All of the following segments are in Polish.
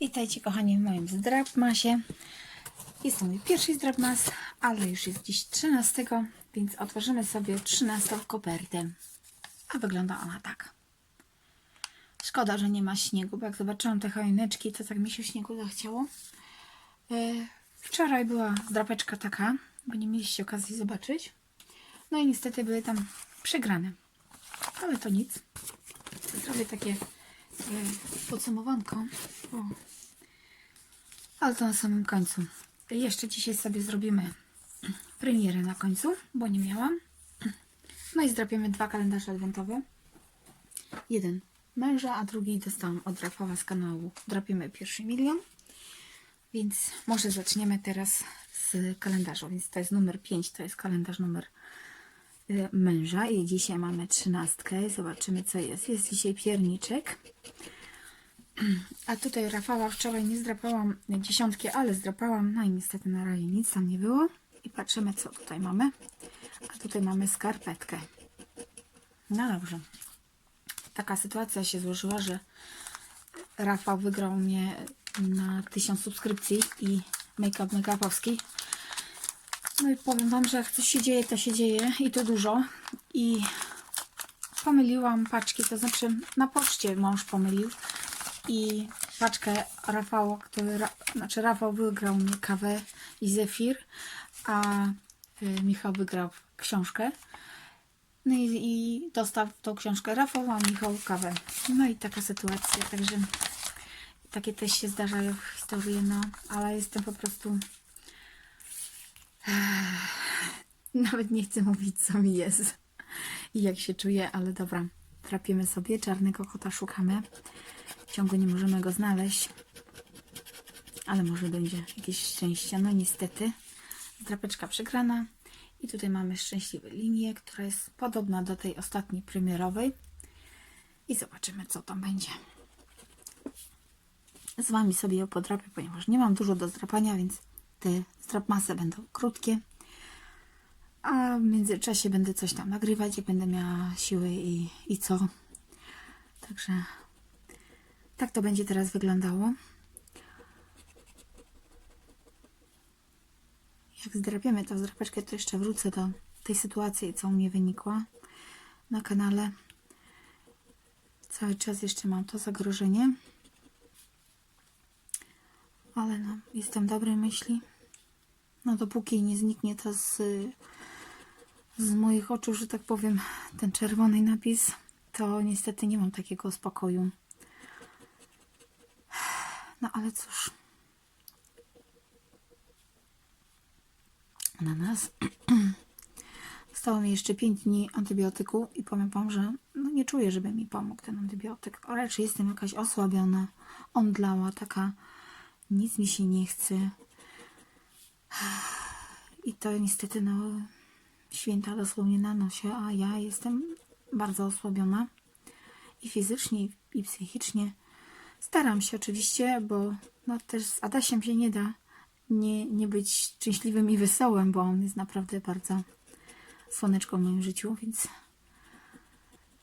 Witajcie kochani w moim zdrabmasie. Jest to mój pierwszy zdrabmas, ale już jest dziś 13, więc otworzymy sobie 13 kopertę. A wygląda ona tak. Szkoda, że nie ma śniegu, bo jak zobaczyłam te choineczki, to tak mi się śniegu zachciało. E, Wczoraj była zdrapeczka taka, bo nie mieliście okazji zobaczyć. No i niestety były tam przegrane. Ale to nic. Zrobię takie e, podsumowanko. O. Ale to na samym końcu. Jeszcze dzisiaj sobie zrobimy premierę na końcu, bo nie miałam. No i zdrapiemy dwa kalendarze adwentowe. Jeden męża, a drugi dostałam od Rafała z kanału Drapiemy pierwszy milion. Więc może zaczniemy teraz z kalendarza. Więc to jest numer 5, to jest kalendarz numer y, męża i dzisiaj mamy trzynastkę. Zobaczymy co jest. Jest dzisiaj pierniczek. A tutaj Rafała wczoraj nie zdrapałam dziesiątki, ale zdrapałam. No i niestety na razie nic tam nie było. I patrzymy co tutaj mamy. A tutaj mamy skarpetkę. No dobrze. Taka sytuacja się złożyła, że Rafał wygrał mnie na 1000 subskrypcji i make-up make-upowski. No i powiem Wam, że jak coś się dzieje, to się dzieje i to dużo. I pomyliłam paczki, to znaczy na poczcie mąż pomylił i paczkę Rafała, który, znaczy Rafał wygrał mi kawę i zefir, a y, Michał wygrał książkę. No i, i dostał tą książkę Rafał, a Michał kawę. No i taka sytuacja, także takie też się zdarzają w historii, no, ale jestem po prostu nawet nie chcę mówić, co mi jest i jak się czuję, ale dobra. Trapimy sobie, czarnego kota szukamy. W ciągu nie możemy go znaleźć, ale może będzie jakieś szczęście. No niestety, drapeczka przegrana. I tutaj mamy szczęśliwą linię, która jest podobna do tej ostatniej premierowej. I zobaczymy, co tam będzie. Z Wami sobie ją podrapię, ponieważ nie mam dużo do zdrapania, więc te zdrapmasy będą krótkie. A w międzyczasie będę coś tam nagrywać, jak będę miała siły i, i co. Także tak to będzie teraz wyglądało. Jak zdrapiemy tą zdrapeczkę, to jeszcze wrócę do tej sytuacji, co u mnie wynikła na kanale. Cały czas jeszcze mam to zagrożenie. Ale no, jestem dobrej myśli. No dopóki nie zniknie to z, z moich oczu, że tak powiem, ten czerwony napis, to niestety nie mam takiego spokoju. No ale cóż. Na nas. Zostało mi jeszcze 5 dni antybiotyku i powiem Wam, że no nie czuję, żeby mi pomógł ten antybiotyk. Raczej jestem jakaś osłabiona, omdlała, taka nic mi się nie chce. I to niestety no święta dosłownie na nosie, a ja jestem bardzo osłabiona i fizycznie i psychicznie. Staram się oczywiście, bo no też z Adasiem się nie da nie, nie być szczęśliwym i wesołym, bo on jest naprawdę bardzo słoneczko w moim życiu, więc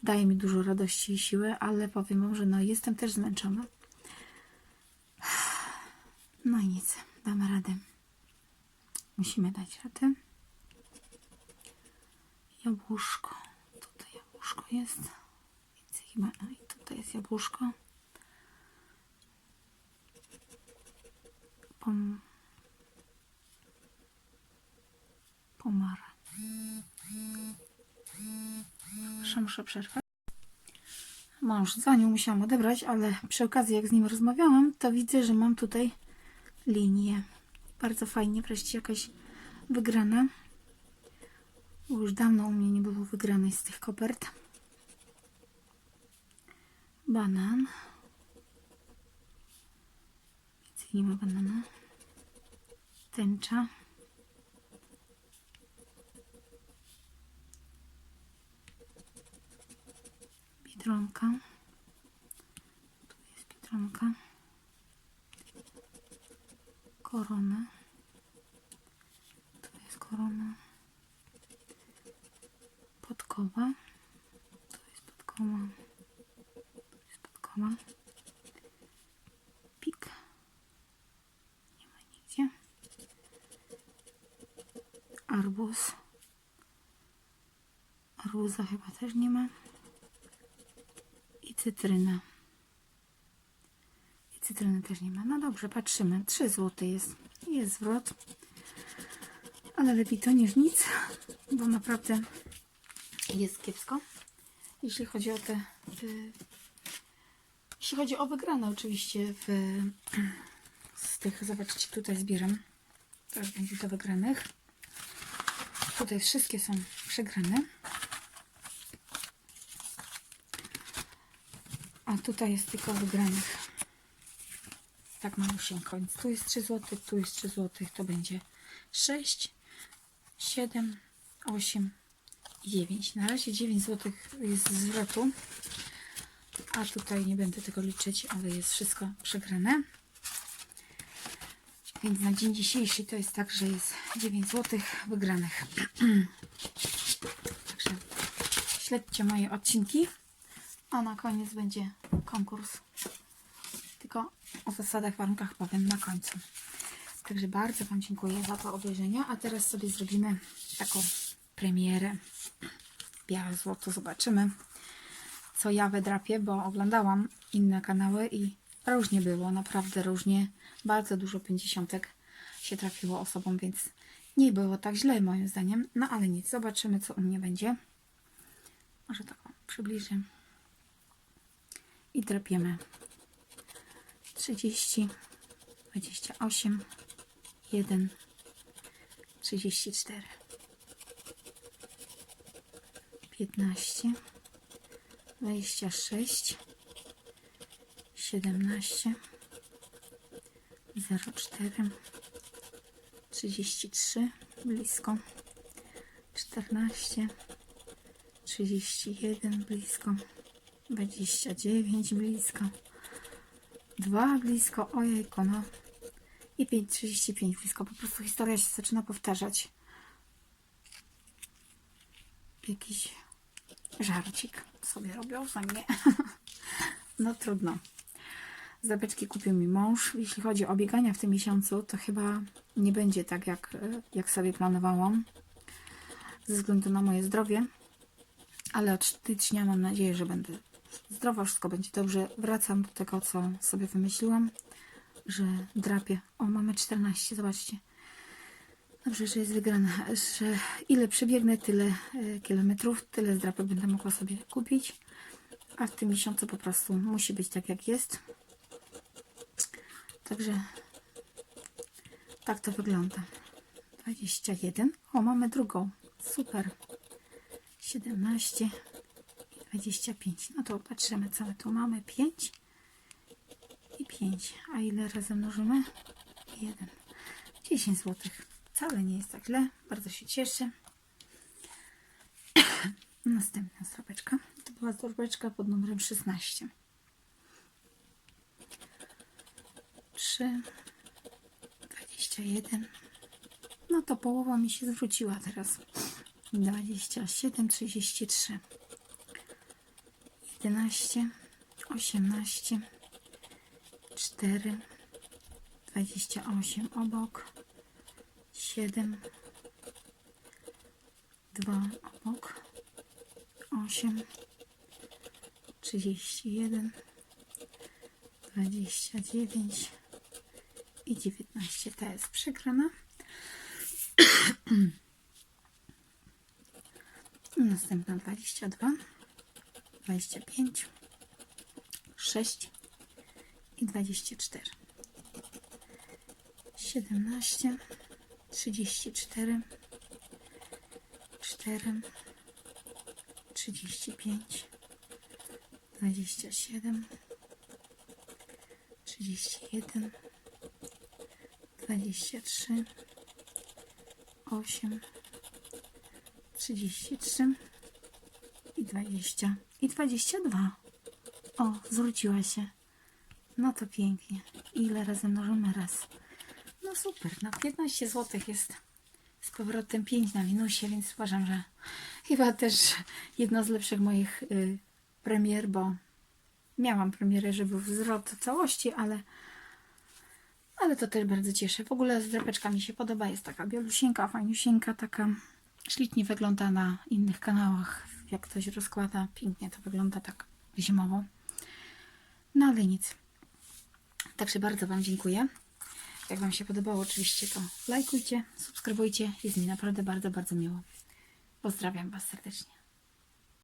daje mi dużo radości i siły, ale powiem wam, że no jestem też zmęczona. No i nic, damy radę. Musimy dać radę. Jabłuszko. Tutaj jabłuszko jest. Więc chyba, no i tutaj jest jabłuszko. Pom... Pomara. Proszę, muszę przerwać. Mąż dzwonił, musiałam odebrać, ale przy okazji jak z nim rozmawiałam, to widzę, że mam tutaj linię. Bardzo fajnie, wreszcie jakaś wygrana. Bo już dawno u mnie nie było wygranej z tych kopert. Banan. Więcej nie ma banana. Tęcza. Biedronka. Tu jest biedronka koronę. Tu jest korona podkowa. Tu jest podkowa. Tu jest podkowa. Pik. Nie ma nigdzie. Arbuz. Arbuza chyba też nie ma. I cytryna. Cytryny też nie ma. No dobrze, patrzymy. 3 zł jest. Jest zwrot. Ale lepiej to niż nic, bo naprawdę jest kiepsko. Jeśli chodzi o te. jeśli chodzi o wygrane, oczywiście w, z tych, zobaczcie, tutaj zbieram. Teraz będzie do wygranych. Tutaj wszystkie są przegrane. A tutaj jest tylko wygranych. Tak mam się koniec. Tu jest 3 zł, tu jest 3 zł, to będzie 6, 7, 8 i 9. Na razie 9 zł jest zwrotu. A tutaj nie będę tego liczyć, ale jest wszystko przegrane. Więc na dzień dzisiejszy to jest tak, że jest 9 zł wygranych. Także śledźcie moje odcinki, a na koniec będzie konkurs. O zasadach, warunkach powiem na końcu. Także bardzo Wam dziękuję za to obejrzenie, a teraz sobie zrobimy taką premierę. Białe złoto, zobaczymy co ja wydrapię, bo oglądałam inne kanały i różnie było, naprawdę różnie. Bardzo dużo pięćdziesiątek się trafiło osobom, więc nie było tak źle moim zdaniem. No ale nic, zobaczymy co u mnie będzie. Może tak przybliżę. I drapiemy 30, 28, 1, 34, 15, 26 17 04 33 blisko 14 31 blisko 29 blisko 2 blisko ojejko no i 5 35 blisko po prostu historia się zaczyna powtarzać jakiś żarcik sobie robią za mnie. no trudno. Zabeczki kupił mi mąż. Jeśli chodzi o biegania w tym miesiącu, to chyba nie będzie tak, jak, jak sobie planowałam. Ze względu na moje zdrowie. Ale od stycznia mam nadzieję, że będę zdrowa, wszystko będzie dobrze. Wracam do tego, co sobie wymyśliłam, że drapię. O, mamy 14, zobaczcie. Dobrze, że jest wygrana, że ile przebiegnę, tyle e, kilometrów, tyle zdrapek będę mogła sobie kupić. A w tym miesiącu po prostu musi być tak, jak jest. Także tak to wygląda. 21. O, mamy drugą. Super. 17 i 25. No to patrzymy, co my tu mamy. 5 i 5. A ile razem mnożymy? 1. 10 złotych. Wcale nie jest tak źle. Bardzo się cieszę. Następna zdrobeczka. To była zdrobeczka pod numerem 16. 3, 21. No to połowa mi się zwróciła teraz. 27, 33. 11, 18, 4, 28 obok. 7, 2 obok, 8, 31, 29 i 19. Ta jest przegrana. Następna 22, 25, 6 i 24. 17, 34, 4, 35, 27, 31, 23, 8, 33 i 20 i 22. O, zwróciła się. No to pięknie. Ile razy mnożymy raz? No super, na 15 zł jest z powrotem 5 na minusie, więc uważam, że chyba też jedna z lepszych moich y, premier, bo miałam premierę, że był wzrost całości, ale Ale to też bardzo cieszę. W ogóle zdrapeczka mi się podoba. Jest taka bielusieńka, fajniusieńka, taka ślicznie wygląda na innych kanałach. Jak ktoś rozkłada, pięknie to wygląda tak zimowo. No ale nic. Także bardzo Wam dziękuję. Jak Wam się podobało, oczywiście to lajkujcie, subskrybujcie. Jest mi naprawdę bardzo, bardzo miło. Pozdrawiam Was serdecznie.